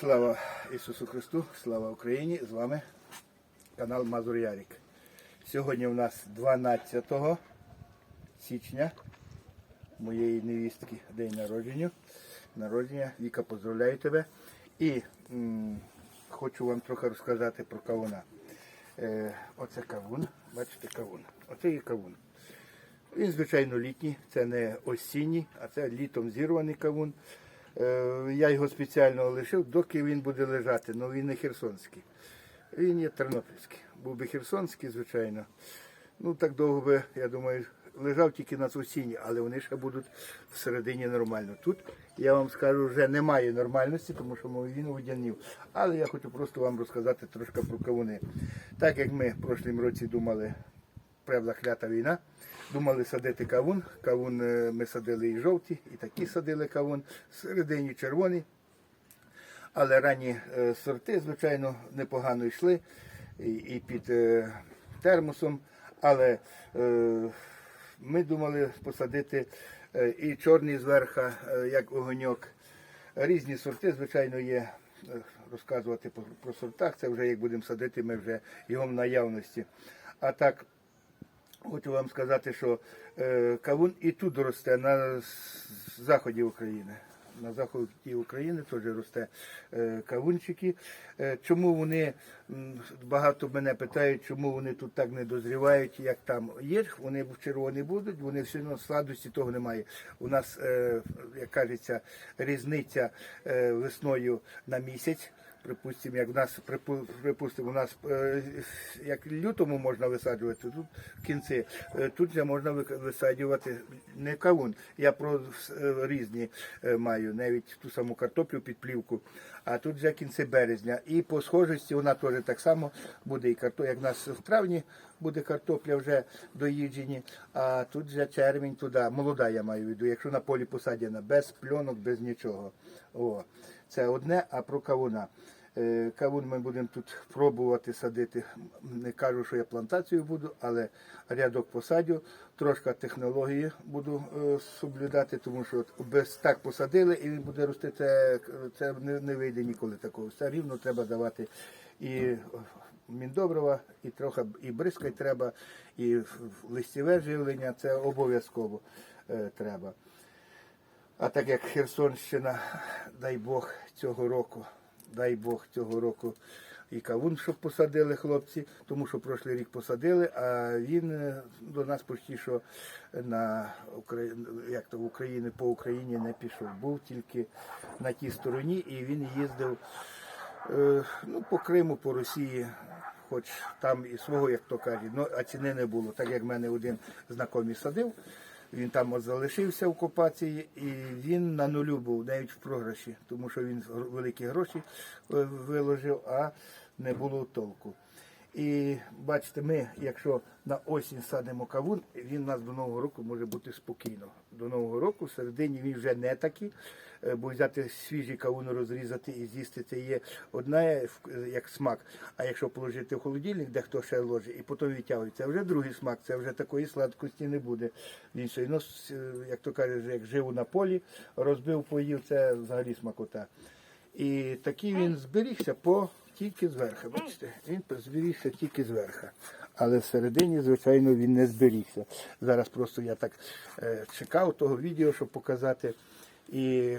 Слава Ісусу Христу, слава Україні! З вами канал Мазур Ярік. Сьогодні у нас 12 січня моєї невістки день народження. Народження. Віка, поздравляю тебе. І м, хочу вам трохи розказати про кавуна. Е, оце кавун, бачите, кавун. Оце є кавун. Він, звичайно, літній, це не осінній, а це літом зірваний кавун. Е, Я його спеціально лишив, доки він буде лежати, але він не херсонський. Він є тернопільський. Був би херсонський, звичайно. Ну так довго би, я думаю, лежав тільки на осінні, але вони ще будуть всередині нормально. Тут я вам скажу, вже немає нормальності, тому що він водянів. Але я хочу просто вам розказати трошки про кавуни. Так як ми в прошлому році думали, правда, клята війна. Думали садити кавун. Кавун е, ми садили і жовті, і такі садили кавун. Всередині червоний. Але ранні е, сорти, звичайно, непогано йшли і, під е, термосом. Але ми думали посадити і чорний зверха, як огоньок. Різні сорти, звичайно, є. Розказувати про сортах, це вже як будемо садити, ми вже його в наявності. А так, Хочу вам сказати, що е, кавун і тут росте на заході України. На заході України теж росте е, кавунчики. Е, чому вони, багато мене питають, чому вони тут так не дозрівають, як там є, вони червоні будуть, вони все одно сладості того немає. У нас, як кажеться, різниця весною на місяць. Припустимо, як в нас припу- припустимо, у нас е, як лютому можна висаджувати, тут в кінці е, тут же можна висаджувати не кавун. Я про е, різні маю, навіть ту саму картоплю під плівку, а тут вже кінці березня. І по схожості вона теж так само буде і картопля, як в нас в травні буде картопля вже доїджені, а тут вже червень туди, молода я маю в виду, якщо на полі посадена, без пленок, без нічого. О, це одне, а про кавуна. Е, Кавун ми будемо тут пробувати садити. Не кажу, що я плантацію буду, але рядок посадю. Трошки технології буду е, соблюдати, тому що без так посадили і він буде рости. Це, це не, не вийде ніколи такого. Все рівно треба давати і міндобрива, і трохи і бризкать треба, і листіве живлення. Це обов'язково е, треба. А так як Херсонщина, дай Бог цього року, дай Бог цього року і кавун, щоб посадили хлопці, тому що прошлий рік посадили, а він е, до нас почти що на Украї... як то в Україні по Україні не пішов. Був тільки на тій стороні, і він їздив е, ну, по Криму, по Росії. Хоч там і свого, як то кажуть, ну а ціни не було. Так як в мене один знайомий садив, він там залишився в окупації, і він на нулю був навіть в програші, тому що він великі гроші е, виложив, а не було толку. І бачите, ми, якщо на осінь садимо кавун, він у нас до Нового року може бути спокійно. До Нового року, в середині він вже не такий, е, бо взяти свіжий кавун, розрізати і з'їсти це є одне в- як смак. А якщо положити в холодильник, де хто ще ложить, і потім відтягує, це вже другий смак, це вже такої сладкості не буде. Він одно, с- е, як то кажуть, як живу на полі, розбив, поїв, це взагалі смакота. І такий він зберігся по тільки зверху. Бачите, він зберігся тільки зверху. Але всередині, звичайно, він не зберігся. Зараз просто я так е, чекав того відео, щоб показати. І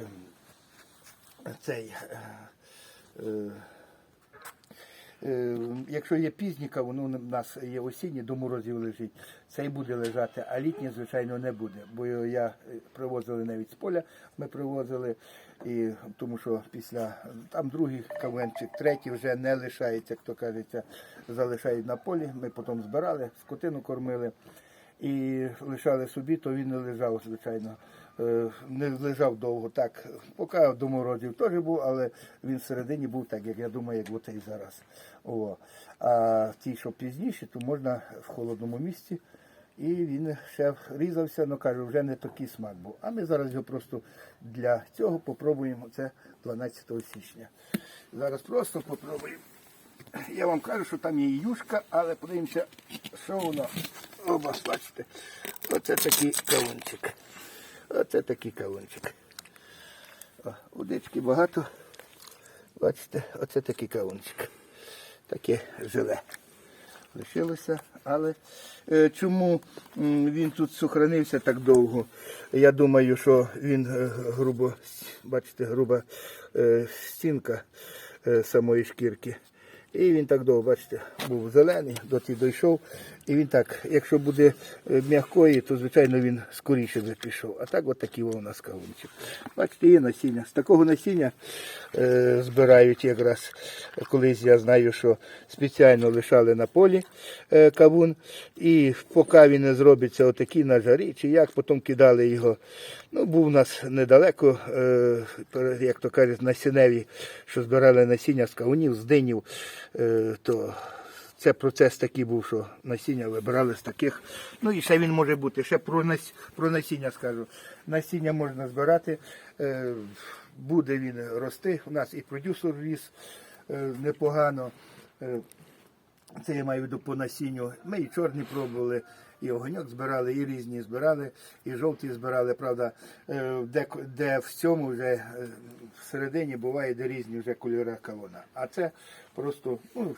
цей. е, е, Якщо є пізніка, воно у нас є осінні, до морозів лежить, це і буде лежати, а літнє, звичайно, не буде. Бо я е, привозили навіть з поля, ми привозили, і, тому що після там другий кавенчик, третій вже не лишається, як то кажеться, залишають на полі. Ми потім збирали, скотину кормили і лишали собі, то він не лежав, звичайно. Е, Не лежав довго так. Поки до морозів теж був, але він всередині був так, як я думаю, як оцей зараз. О. А ті, що пізніше, то можна в холодному місці. І він ще різався, ну кажу, вже не такий смак був. А ми зараз його просто для цього попробуємо. Це 12 січня. Зараз просто попробуємо. Я вам кажу, що там є юшка, але подивимося, що воно. О, бачите. Оце такий кавунчик. Оце такий кавунчик. О, Водички багато. Бачите, оце такий кавунчик. Таке желе. Лишилося, але е, чому він тут сохранився так довго? Я думаю, що він е, грубо, бачите, груба е, стінка е, самої шкірки. І він так довго, бачите, був зелений, доти дійшов. І він так, якщо буде е, м'якої, то звичайно він скоріше би пішов. А так от у нас кавунчик. Бачите, є насіння. З такого насіння е, збирають якраз. Колись я знаю, що спеціально лишали на полі е, кавун. І поки він не зробиться отакий на жарі, чи як, потім кидали його. Ну, був у нас недалеко, е, як то кажуть, на сіневі, що збирали насіння з кавунів, з динів, то це процес такий був, що насіння вибирали з таких. Ну і ще він може бути. Ще про, нас, про насіння скажу. Насіння можна збирати, е, буде він рости. У нас і продюсер ріс е, непогано. Е, це я маю виду по насінню. Ми і чорні пробували, і огоньок збирали, і різні збирали, і жовті збирали. Правда, е, де, де в цьому вже е, всередині буває де різні вже кольори кавуна. А це просто, ну,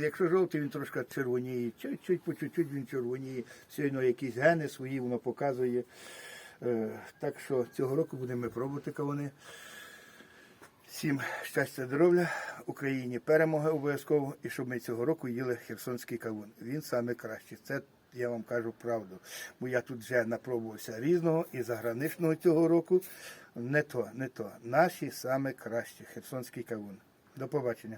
якщо жовтий, він трошки червоніє, чуть-чуть по чуть-чуть він червоніє, все одно якісь гени свої воно показує. Е, Так що цього року будемо пробувати кавуни. Всім щастя, здоров'я, Україні перемоги обов'язково, і щоб ми цього року їли херсонський кавун. Він саме кращий. Це я вам кажу правду. Бо я тут вже напробувався різного і заграничного цього року. Не то, не то. Наші саме кращі херсонський кавун. До побачення.